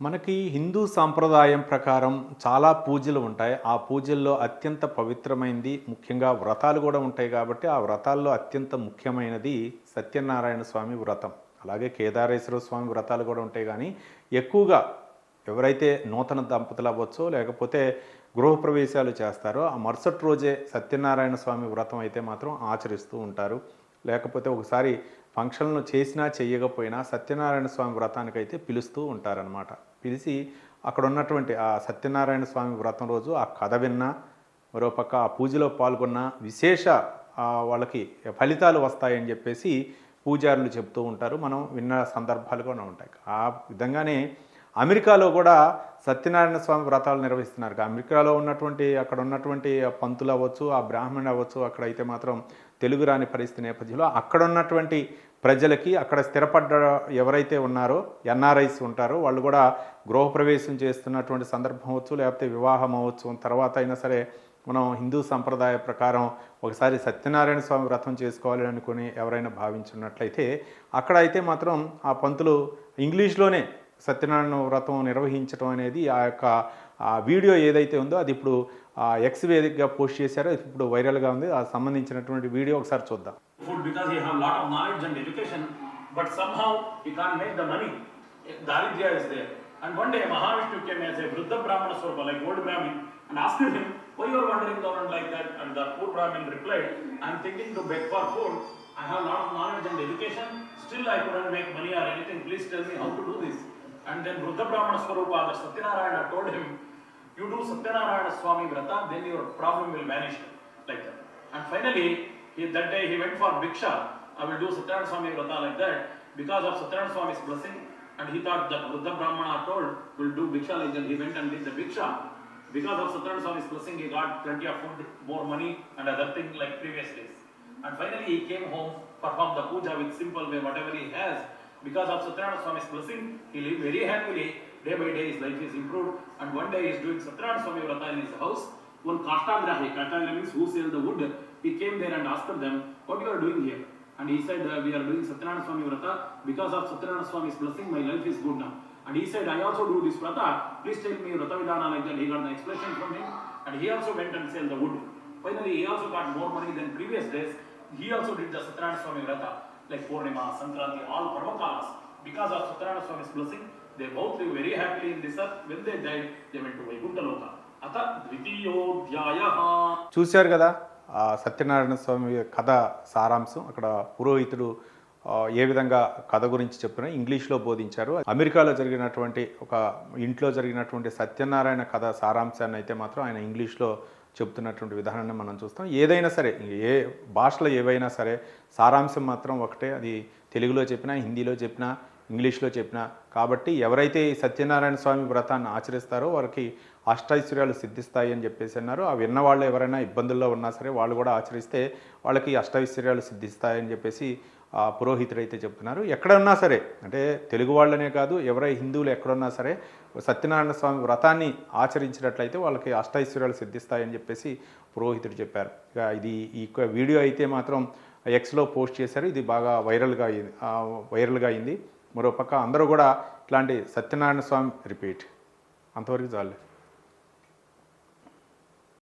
మనకి హిందూ సాంప్రదాయం ప్రకారం చాలా పూజలు ఉంటాయి. ఆ పూజల్లో అత్యంత పవిత్రమైనది ముఖ్యంగా వ్రతాలు కూడా ఉంటాయి కాబట్టి ఆ వ్రతాల్లో అత్యంత ముఖ్యమైనది సత్యనారాయణ స్వామి వ్రతం. అలాగే కేదారేశ్వర స్వామి వ్రతాలు కూడా ఉంటాయి కానీ ఎక్కువగా ఎవరైతే నూతన దంపతులు అవ్వచ్చో లేకపోతే గృహప్రవేశాలు చేస్తారో ఆ మరుసటి రోజే సత్యనారాయణ స్వామి వ్రతం అయితే మాత్రం ఆచరిస్తూ ఉంటారు. లేకపోతే ఒకసారి ఫంక్షన్లు చేసినా చేయకపోయినా సత్యనారాయణ స్వామి వ్రతానికి అయితే పిలుస్తూ ఉంటారనమాట పిలిచి అక్కడ ఉన్నటువంటి ఆ సత్యనారాయణ స్వామి వ్రతం రోజు ఆ కథ విన్నా మరోపక్క ఆ పూజలో పాల్గొన్న విశేష వాళ్ళకి ఫలితాలు వస్తాయని చెప్పేసి పూజారులు చెప్తూ ఉంటారు. మనం విన్న సందర్భాలు కూడా ఉంటాయి. ఆ విధంగానే అమెరికాలో కూడా సత్యనారాయణ స్వామి వ్రతాలు నిర్వహిస్తున్నారు. అమెరికాలో ఉన్నటువంటి అక్కడ ఉన్నటువంటి ఆ పంతులు అవ్వచ్చు ఆ బ్రాహ్మణులు అవ్వచ్చు అక్కడైతే మాత్రం తెలుగు రాని పరిస్థితి నేపథ్యంలో అక్కడ ఉన్నటువంటి ప్రజలకి అక్కడ స్థిరపడ్డ ఎవరైతే ఉన్నారో ఎన్ఆర్ఐస్ ఉంటారో వాళ్ళు కూడా గృహప్రవేశం చేస్తున్నటువంటి సందర్భం అవ్వచ్చు లేకపోతే వివాహం అవ్వచ్చు తర్వాత అయినా సరే మనం హిందూ సంప్రదాయ ప్రకారం ఒకసారి సత్యనారాయణ స్వామి వ్రతం చేసుకోవాలి అనుకుని ఎవరైనా భావించున్నట్లయితే అక్కడ అయితే మాత్రం ఆ పంతులు ఇంగ్లీష్లోనే సత్యనారాయణ వ్రతం నిర్వహించడం అనేది ఆ యొక్క ఆ వీడియో ఏదైతే ఉందో అది ఇప్పుడు ఆ ఎక్స్ వేదికగా పోస్ట్ చేశారో ఇది ఇప్పుడు వైరల్గా ఉంది ఆ సంబంధించినటువంటి వీడియో ఒకసారి చూద్దాం food because he have lot of knowledge and education, but somehow he can't make the money. Daridya is there. And one day Mahavishnu came as a Vruddha Brahmana Swarva, like old Brahmin, and asked him, why you are wandering around like that? And the poor Brahmin replied, I am thinking to beg for food. I have lot of knowledge and education, still I couldn't make money or anything. Please tell me how to do this. And then Vruddha Brahmana Swarupa, the Satyanarayana told him, you do Satyanarayana Swami Vrata, then your problem will vanish like that. And finally, he, that day he went for Bhiksha. I will do Satyanarayana Swami Vrata like that because of Satyanarayana Swami's blessing. And he thought that Buddha Brahmana told will do Bhiksha like that. He went and did the Bhiksha. Because of Satyanarayana Swami's blessing, he got plenty of food, more money, and other things like previous days. And finally, he came home, performed the puja with simple way, whatever he has. Because of Satyanarayana Swami's blessing, he lived very happily. Day by day, his life is improved. And one day, he is doing Satyanarayana Swami Vrata in his house. One Kashtagrahi, Kashtagrahi means who sell the wood, he came there and asked them, What you are doing here? And he said, uh, We are doing Satyanarayana Swami Vrata. Because of Satyanarayana Swami's blessing, my life is good now. And he said, I also do this Vrata. Please tell me Vrata Vidana like that. He got the explanation from him. And he also went and sell the wood. Finally, he also got more money than previous days. He also did the Satyanarayana Swami Vrata, like Purnima, Sankranti, all Parvakalas. Because of Satyanarayana Swami's blessing, they both live very happily in this earth. When they died, they went to Vaikuntha Loka. అత ద్వితీయోధ్యాయ చూశారు కదా ఆ సత్యనారాయణ స్వామి కథ సారాంశం అక్కడ పురోహితుడు ఆ, ఏ విధంగా కథ గురించి చెప్పిన ఇంగ్లీష్లో బోధించారు అమెరికాలో జరిగినటువంటి ఒక ఇంట్లో జరిగినటువంటి సత్యనారాయణ కథ సారాంశాన్ని అయితే మాత్రం ఆయన ఇంగ్లీష్లో చెప్తున్నటువంటి విధానాన్ని మనం చూస్తాం. ఏదైనా సరే ఏ భాషలో ఏవైనా సరే సారాంశం మాత్రం ఒకటే. అది తెలుగులో చెప్పినా హిందీలో చెప్పినా ఇంగ్లీష్లో చెప్పిన. కాబట్టి ఎవరైతే ఈ సత్యనారాయణ స్వామి వ్రతాన్ని ఆచరిస్తారో వారికి అష్టైశ్వర్యాలు సిద్ధిస్తాయి అని చెప్పేసి అన్నారు. ఆ విన్న వాళ్ళు ఎవరైనా ఇబ్బందుల్లో ఉన్నా సరే వాళ్ళు కూడా ఆచరిస్తే వాళ్ళకి అష్టైశ్వర్యాలు సిద్ధిస్తాయని చెప్పేసి పురోహితుడు అయితే చెప్తున్నారు. ఎక్కడ ఉన్నా సరే అంటే తెలుగు వాళ్ళనే కాదు ఎవరై హిందువులు ఎక్కడున్నా సరే సత్యనారాయణ స్వామి వ్రతాన్ని ఆచరించినట్లయితే వాళ్ళకి అష్టైశ్వర్యాలు సిద్ధిస్తాయని చెప్పేసి పురోహితుడు చెప్పారు. ఇక ఇది ఈ వీడియో అయితే మాత్రం ఎక్స్లో పోస్ట్ చేశారు. ఇది బాగా వైరల్గా అయింది వైరల్గా అయింది. మరోపక్క అందరూ కూడా ఇట్లాంటి సత్యనారాయణ స్వామి రిపీట్. అంతవరకు చాలు.